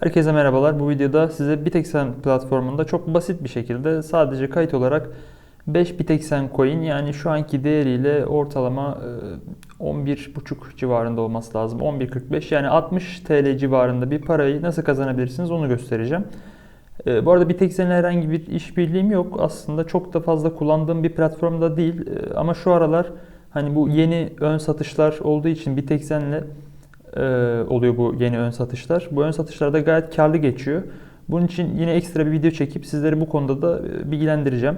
Herkese merhabalar. Bu videoda size Bitexen platformunda çok basit bir şekilde sadece kayıt olarak 5 Bitexen coin yani şu anki değeriyle ortalama e, 11.5 civarında olması lazım. 11.45 yani 60 TL civarında bir parayı nasıl kazanabilirsiniz onu göstereceğim. E, Bu arada Bitexen'le herhangi bir işbirliğim yok. Aslında çok da fazla kullandığım bir platformda değil. E, Ama şu aralar hani bu yeni ön satışlar olduğu için Bitexen'le e, oluyor bu yeni ön satışlar. Bu ön satışlarda gayet karlı geçiyor. Bunun için yine ekstra bir video çekip sizleri bu konuda da e, bilgilendireceğim.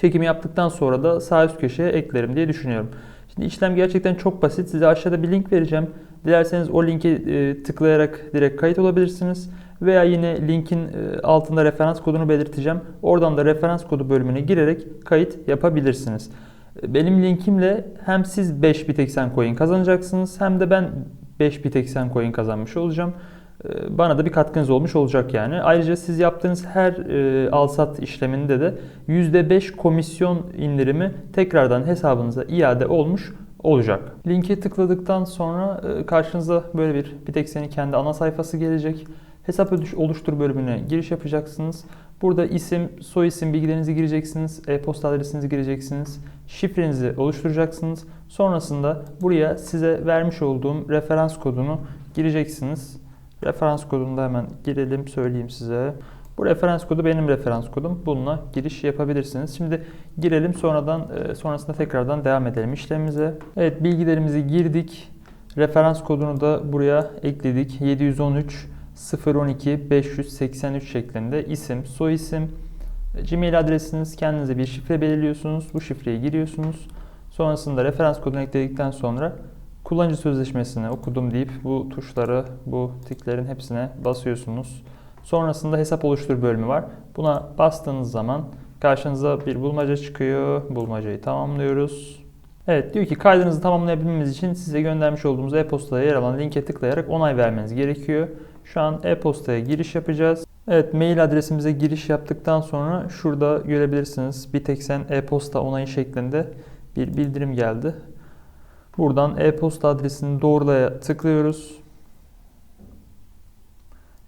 Çekimi yaptıktan sonra da sağ üst köşeye eklerim diye düşünüyorum. Şimdi işlem gerçekten çok basit. Size aşağıda bir link vereceğim. Dilerseniz o linke e, tıklayarak direkt kayıt olabilirsiniz. Veya yine linkin e, altında referans kodunu belirteceğim. Oradan da referans kodu bölümüne girerek kayıt yapabilirsiniz. E, Benim linkimle hem siz 5 Bitexen coin kazanacaksınız hem de ben 5 Bitexen coin kazanmış olacağım. E, Bana da bir katkınız olmuş olacak yani. Ayrıca siz yaptığınız her e, al-sat işleminde de %5 komisyon indirimi tekrardan hesabınıza iade olmuş olacak. Linke tıkladıktan sonra e, karşınıza böyle bir Bitexen'in kendi ana sayfası gelecek. Hesap oluştur bölümüne giriş yapacaksınız. Burada isim, soy isim bilgilerinizi gireceksiniz. E-posta adresinizi gireceksiniz. Şifrenizi oluşturacaksınız. Sonrasında buraya size vermiş olduğum referans kodunu gireceksiniz. Referans kodunu da hemen girelim söyleyeyim size. Bu referans kodu benim referans kodum. Bununla giriş yapabilirsiniz. Şimdi girelim sonradan e, sonrasında tekrardan devam edelim işlemimize. Evet bilgilerimizi girdik. Referans kodunu da buraya ekledik. 713 012 583 şeklinde isim, soy isim, Gmail adresiniz kendinize bir şifre belirliyorsunuz. Bu şifreyi giriyorsunuz. Sonrasında referans kodunu ekledikten sonra kullanıcı sözleşmesini okudum deyip bu tuşları, bu tiklerin hepsine basıyorsunuz. Sonrasında hesap oluştur bölümü var. Buna bastığınız zaman karşınıza bir bulmaca çıkıyor. Bulmacayı tamamlıyoruz. Evet diyor ki kaydınızı tamamlayabilmemiz için size göndermiş olduğumuz e-postada yer alan linke tıklayarak onay vermeniz gerekiyor. Şu an e-postaya giriş yapacağız. Evet mail adresimize giriş yaptıktan sonra şurada görebilirsiniz Bitexen e-posta onayı şeklinde bir bildirim geldi. Buradan e-posta adresini doğrulaya tıklıyoruz.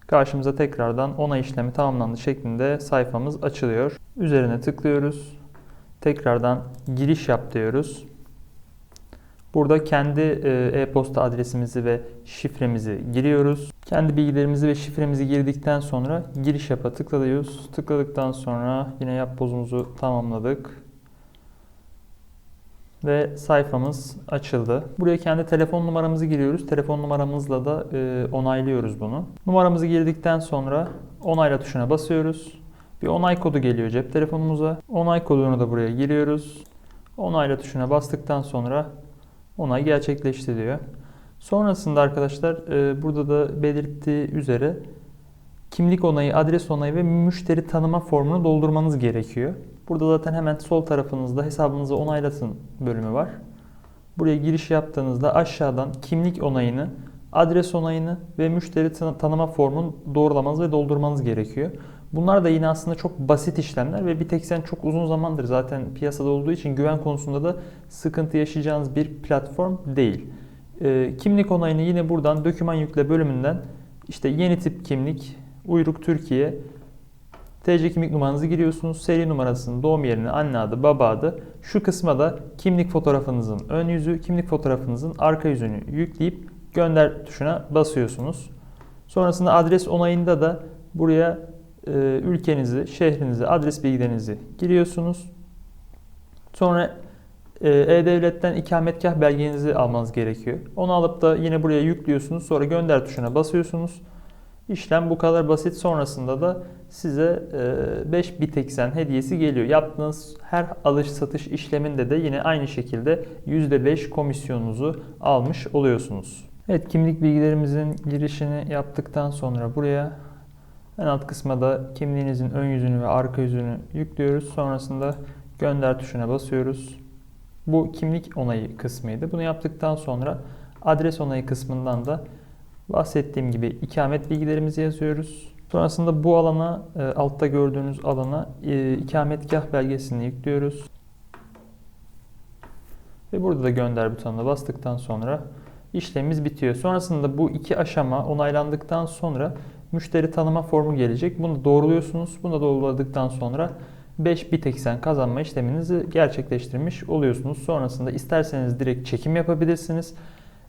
Karşımıza tekrardan onay işlemi tamamlandı şeklinde sayfamız açılıyor. Üzerine tıklıyoruz. Tekrardan giriş yap diyoruz. Burada kendi e, e-posta adresimizi ve şifremizi giriyoruz. Kendi bilgilerimizi ve şifremizi girdikten sonra giriş yapa tıklıyoruz. Tıkladıktan sonra yine yap pozumuzu tamamladık. Ve sayfamız açıldı. Buraya kendi telefon numaramızı giriyoruz. Telefon numaramızla da e, onaylıyoruz bunu. Numaramızı girdikten sonra onayla tuşuna basıyoruz. Bir onay kodu geliyor cep telefonumuza. Onay kodunu da buraya giriyoruz. Onayla tuşuna bastıktan sonra onay gerçekleşti diyor. Sonrasında arkadaşlar e, burada da belirttiği üzere kimlik onayı, adres onayı ve müşteri tanıma formunu doldurmanız gerekiyor. Burada zaten hemen sol tarafınızda hesabınızı onaylatın bölümü var. Buraya giriş yaptığınızda aşağıdan kimlik onayını, adres onayını ve müşteri tanı- tanıma formunu doğrulamanız ve doldurmanız gerekiyor. Bunlar da yine aslında çok basit işlemler ve Bitexen çok uzun zamandır zaten piyasada olduğu için güven konusunda da sıkıntı yaşayacağınız bir platform değil. Ee, kimlik onayını yine buradan doküman yükle bölümünden işte yeni tip kimlik, uyruk Türkiye, TC kimlik numaranızı giriyorsunuz, seri numarasını, doğum yerini, anne adı, baba adı. Şu kısma da kimlik fotoğrafınızın ön yüzü, kimlik fotoğrafınızın arka yüzünü yükleyip gönder tuşuna basıyorsunuz. Sonrasında adres onayında da buraya e, ülkenizi, şehrinizi, adres bilgilerinizi giriyorsunuz. Sonra e, E-Devlet'ten ikametgah belgenizi almanız gerekiyor. Onu alıp da yine buraya yüklüyorsunuz. Sonra gönder tuşuna basıyorsunuz. İşlem bu kadar basit. Sonrasında da size e, 5 Bitexen hediyesi geliyor. Yaptığınız her alış satış işleminde de yine aynı şekilde %5 komisyonunuzu almış oluyorsunuz. Evet kimlik bilgilerimizin girişini yaptıktan sonra buraya en alt kısma da kimliğinizin ön yüzünü ve arka yüzünü yüklüyoruz. Sonrasında gönder tuşuna basıyoruz. Bu kimlik onayı kısmıydı. Bunu yaptıktan sonra adres onayı kısmından da bahsettiğim gibi ikamet bilgilerimizi yazıyoruz. Sonrasında bu alana, e, altta gördüğünüz alana e, ikametgah belgesini yüklüyoruz. Ve burada da gönder butonuna bastıktan sonra işlemimiz bitiyor. Sonrasında bu iki aşama onaylandıktan sonra müşteri tanıma formu gelecek. Bunu doğruluyorsunuz. Bunu doğruladıktan sonra 5 bit eksen kazanma işleminizi gerçekleştirmiş oluyorsunuz. Sonrasında isterseniz direkt çekim yapabilirsiniz.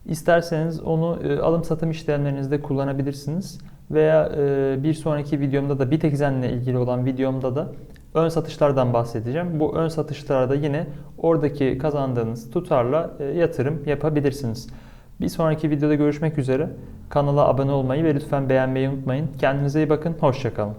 İsterseniz onu e, alım satım işlemlerinizde kullanabilirsiniz. Veya e, bir sonraki videomda da Bitexen'le ilgili olan videomda da ön satışlardan bahsedeceğim. Bu ön satışlarda yine oradaki kazandığınız tutarla e, yatırım yapabilirsiniz. Bir sonraki videoda görüşmek üzere. Kanala abone olmayı ve lütfen beğenmeyi unutmayın. Kendinize iyi bakın. Hoşçakalın.